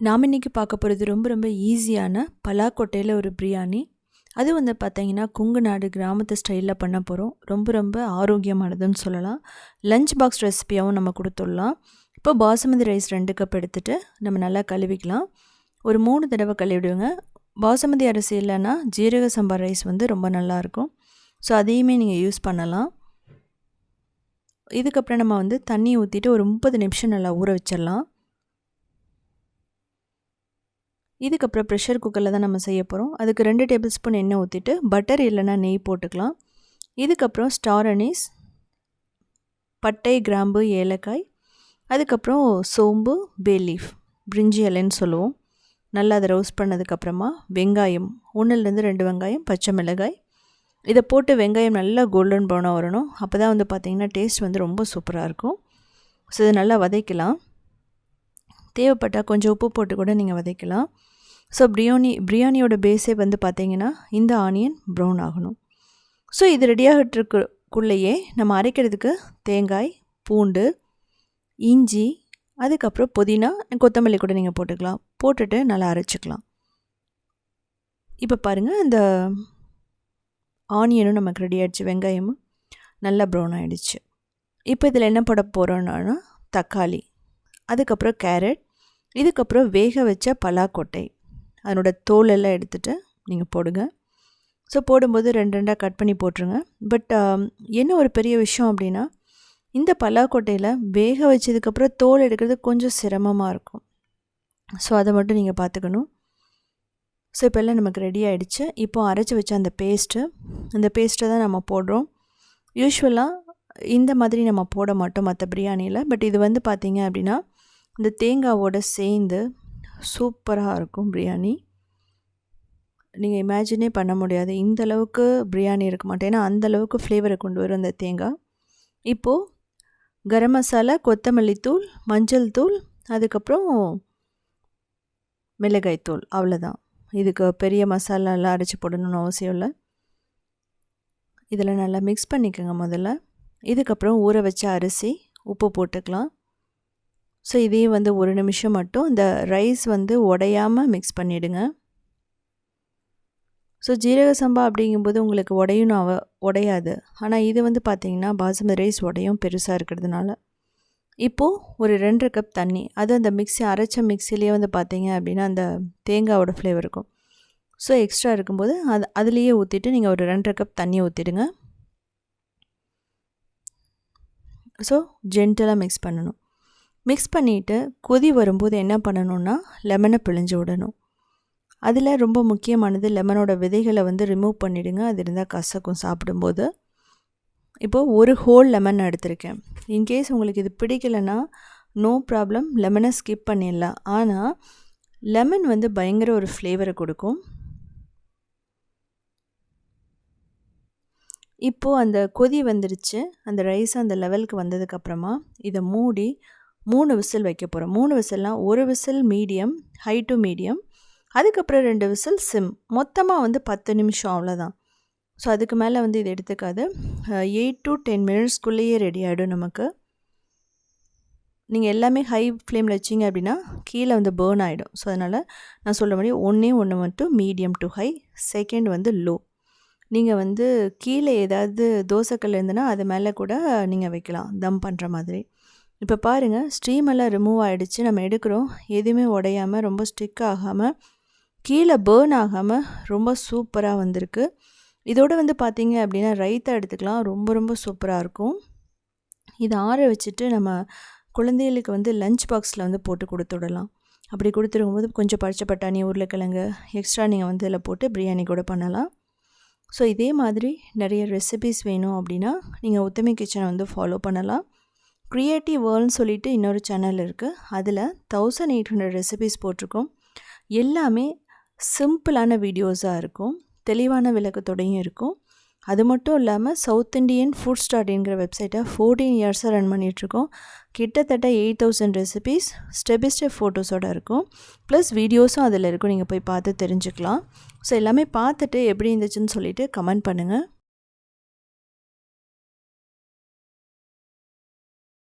நாம் இன்றைக்கி பார்க்க போகிறது ரொம்ப ரொம்ப ஈஸியான பலாக்கொட்டையில் ஒரு பிரியாணி. அது வந்து பார்த்திங்கன்னா குங்கு நாடு கிராமத்து ஸ்டைலில் பண்ண போகிறோம் ரொம்ப ரொம்ப ஆரோக்கியமானதுன்னு சொல்லலாம். லஞ்ச் பாக்ஸ் ரெசிபியாகவும் நம்ம கொடுத்துடலாம். இப்போ பாசுமதி ரைஸ் ரெண்டு கப் எடுத்துகிட்டு நம்ம நல்லா கழுவிக்கலாம். ஒரு மூணு தடவை கழுவிடுங்க. பாசுமதி அரிசி இல்லைன்னா ஜீரக சம்பா ரைஸ் வந்து ரொம்ப நல்லாயிருக்கும். ஸோ அதையுமே நீங்கள் யூஸ் பண்ணலாம். இதுக்கப்புறம் நம்ம வந்து தண்ணி ஊற்றிட்டு ஒரு முப்பது நிமிஷம் நல்லா ஊற வச்சிடலாம். இதுக்கப்புறம் ப்ரெஷர் குக்கரில் தான் நம்ம செய்ய போகிறோம் அதுக்கு ரெண்டு டேபிள் ஸ்பூன் எண்ணெய் ஊற்றிட்டு பட்டர் இல்லைன்னா நெய் போட்டுக்கலாம். இதுக்கப்புறம் ஸ்டார் அனீஸ் பட்டை கிராம்பு ஏலக்காய் அதுக்கப்புறம் சோம்பு பேலீஃப் பிரிஞ்சி இலைன்னு சொல்லுவோம். நல்லா அதை ரோஸ்ட் பண்ணதுக்கப்புறமா வெங்காயம் ஒன்றுலேருந்து ரெண்டு வெங்காயம் பச்சை மிளகாய். இதை போட்டு வெங்காயம் நல்லா கோல்டன் ப்ரௌனாக வரணும். அப்போ தான் வந்து பார்த்திங்கன்னா டேஸ்ட் வந்து ரொம்ப சூப்பராக இருக்கும். ஸோ இதை நல்லா வதைக்கலாம். தேவைப்பட்டால் கொஞ்சம் உப்பு போட்டு கூட நீங்கள் வதைக்கலாம். ஸோ பிரியாணி பிரியாணியோட பேஸே வந்து பார்த்திங்கன்னா இந்த ஆனியன் ப்ரௌன் ஆகணும். ஸோ இது ரெடியாகிட்டுருக்குள்ளேயே நம்ம அரைக்கிறதுக்கு தேங்காய் பூண்டு இஞ்சி அதுக்கப்புறம் புதினா கொத்தமல்லி கூட நீங்கள் போட்டுக்கலாம். போட்டுட்டு நல்லா அரைச்சிக்கலாம். இப்போ பாருங்கள் இந்த ஆனியனும் நமக்கு ரெடி ஆகிடுச்சு வெங்காயமும் நல்லா ப்ரௌன் ஆகிடுச்சு இப்போ இதில் என்ன போட போகிறோன்னா தக்காளி அதுக்கப்புறம் கேரட் இதுக்கப்புறம் வேக வச்ச பலாக்கொட்டை. அதனோட தோலெல்லாம் எடுத்துகிட்டு நீங்கள் போடுங்க. ஸோ போடும்போது ரெண்டு ரெண்டாக கட் பண்ணி போட்டுருங்க. பட் um, என்ன ஒரு பெரிய விஷயம் அப்படின்னா இந்த பலாக்கொட்டையில் வேக வச்சதுக்கப்புறம் தோல் எடுக்கிறது கொஞ்சம் சிரமமாக இருக்கும். ஸோ அதை மட்டும் நீங்கள் பார்த்துக்கணும் ஸோ இப்போ எல்லாம் நமக்கு ரெடி ஆகிடுச்சு இப்போது அரைச்சி வச்ச அந்த பேஸ்ட்டு அந்த பேஸ்ட்டை தான் நம்ம போடுறோம். யூஸ்வலாக இந்த மாதிரி நம்ம போட மாட்டோம் மற்ற பிரியாணியில். பட் இது வந்து பார்த்திங்க அப்படின்னா இந்த தேங்காவோடு சேர்ந்து சூப்பராக இருக்கும் பிரியாணி. நீங்கள் இமேஜினே பண்ண முடியாது. இந்த அளவுக்கு பிரியாணி இருக்க மாட்டேன். ஏன்னா அந்தளவுக்கு ஃப்ளேவரை கொண்டு வரும் அந்த தேங்காய் இப்போது கரம் மசாலா கொத்தமல்லி தூள் மஞ்சள் தூள் அதுக்கப்புறம் மிளகாய் தூள். அவ்வளோதான் இதுக்கு பெரிய மசாலாலாம் அரைச்சி போடணும்னு அவசியம் இல்லை. இதில் நல்லா மிக்ஸ் பண்ணிக்கோங்க முதல்ல. இதுக்கப்புறம் ஊற வச்ச அரிசி உப்பு போட்டுக்கலாம். ஸோ இதையும் வந்து ஒரு நிமிஷம் மட்டும். இந்த ரைஸ் வந்து உடையாமல் மிக்ஸ் பண்ணிவிடுங்க ஸோ ஜீரக சம்பா அப்படிங்கும்போது உங்களுக்கு உடையும் அவ உடையாது. ஆனால் இது வந்து பார்த்திங்கன்னா பாசுமதி ரைஸ் உடையும் பெருசாக இருக்கிறதுனால. இப்போது ஒரு ரெண்டரை கப் தண்ணி. அது அந்த மிக்ஸி அரைச்ச மிக்சிலேயே வந்து பார்த்திங்க அப்படின்னா அந்த தேங்காவோட ஃப்ளேவர் இருக்கும். ஸோ எக்ஸ்ட்ரா இருக்கும்போது அது அதுலேயே ஊற்றிட்டு நீங்கள் ஒரு ரெண்டரை கப் தண்ணி ஊற்றிடுங்க ஸோ ஜென்டலாக மிக்ஸ் பண்ணணும். மிக்ஸ் பண்ணிவிட்டு கொதி வரும்போது என்ன பண்ணணுன்னா லெமனை பிழிஞ்சு விடணும். அதில் ரொம்ப முக்கியமானது லெமனோட விதைகளை வந்து ரிமூவ் பண்ணிவிடுங்க அது இருந்தால் கசக்கும் சாப்பிடும்போது. இப்போது ஒரு ஹோல் லெமன் எடுத்திருக்கேன். இன்கேஸ் உங்களுக்கு இது பிடிக்கலைன்னா நோ ப்ராப்ளம் லெமனை ஸ்கிப் பண்ணிடலாம். ஆனால் லெமன் வந்து பயங்கர ஒரு ஃப்ளேவரை கொடுக்கும். இப்போது அந்த கொதி வந்துடுச்சு அந்த ரைஸ் அந்த லெவலுக்கு வந்ததுக்கப்புறமா இதை மூடி மூணு விசில் வைக்க போகிறோம் மூணு விசில்னால் ஒரு whistle medium high to medium அதுக்கப்புறம் ரெண்டு விசில் சிம் மொத்தமாக வந்து பத்து நிமிஷம் அவ்வளோதான் ஸோ அதுக்கு மேலே வந்து இது எடுத்துக்காது. எயிட் டு டென் மினிட்ஸ்க்குள்ளேயே ரெடி ஆகிடும் நமக்கு. நீங்கள் எல்லாமே ஹை ஃப்ளேமில் வச்சிங்க அப்படின்னா கீழே வந்து பேர்ன் ஆகிடும் ஸோ அதனால் நான் சொல்ல முடியும் ஒன்றே ஒன்று மட்டும் மீடியம் டு ஹை செகண்ட் வந்து லோ நீங்கள் வந்து கீழே ஏதாவது தோசைக்கல் இருந்ததுன்னா அது மேலே கூட நீங்கள் வைக்கலாம். தம் பண்ணுற மாதிரி. இப்போ பாருங்கள் ஸ்ட்ரீம் எல்லாம் ரிமூவ் ஆகிடுச்சு நம்ம எடுக்கிறோம். எதுவுமே உடையாமல் ரொம்ப ஸ்டிக் ஆகாமல் கீழே பேர்ன் ஆகாமல் ரொம்ப சூப்பராக வந்திருக்கு. இதோடு வந்து பார்த்திங்க அப்படின்னா ரைத்தா எடுத்துக்கலாம். ரொம்ப ரொம்ப சூப்பராக இருக்கும். இதை ஆற வச்சுட்டு நம்ம குழந்தைகளுக்கு வந்து லஞ்ச் பாக்ஸில் வந்து போட்டு கொடுத்து விடலாம். அப்படி கொடுத்துருக்கும்போது கொஞ்சம் பறிச்ச பட்டாணி உருளைக்கிழங்கு எக்ஸ்ட்ரா நீங்கள் வந்து இதில் போட்டு பிரியாணி கூட பண்ணலாம். ஸோ இதே மாதிரி நிறைய ரெசிபிஸ் வேணும் அப்படின்னா நீங்கள் உத்தமி கிச்சனை வந்து ஃபாலோ பண்ணலாம். க்ரியேட்டிவ் வேர்ல்ட்னு சொல்லிட்டு இன்னொரு சேனல் இருக்குது அதில் தௌசண்ட் எயிட் ஹண்ட்ரட் ரெசிபிஸ் போட்டிருக்கோம். எல்லாமே சிம்பிளான வீடியோஸாக இருக்கும். தெளிவான விளக்கத்தோடையும் இருக்கும். அது மட்டும் இல்லாமல் சவுத் இண்டியன் ஃபுட் ஸ்டார்ட்ங்கிற வெப்சைட்டை ஃபோர்டீன் இயர்ஸாக ரன் பண்ணிகிட்ருக்கோம் கிட்டத்தட்ட eight thousand recipes step by step ஃபோட்டோஸோடு இருக்கும். ப்ளஸ் வீடியோஸும் அதில் இருக்கும். நீங்கள் போய் பார்த்து தெரிஞ்சுக்கலாம். ஸோ எல்லாமே பார்த்துட்டு எப்படி இருந்துச்சுன்னு சொல்லிவிட்டு கமெண்ட் பண்ணுங்கள்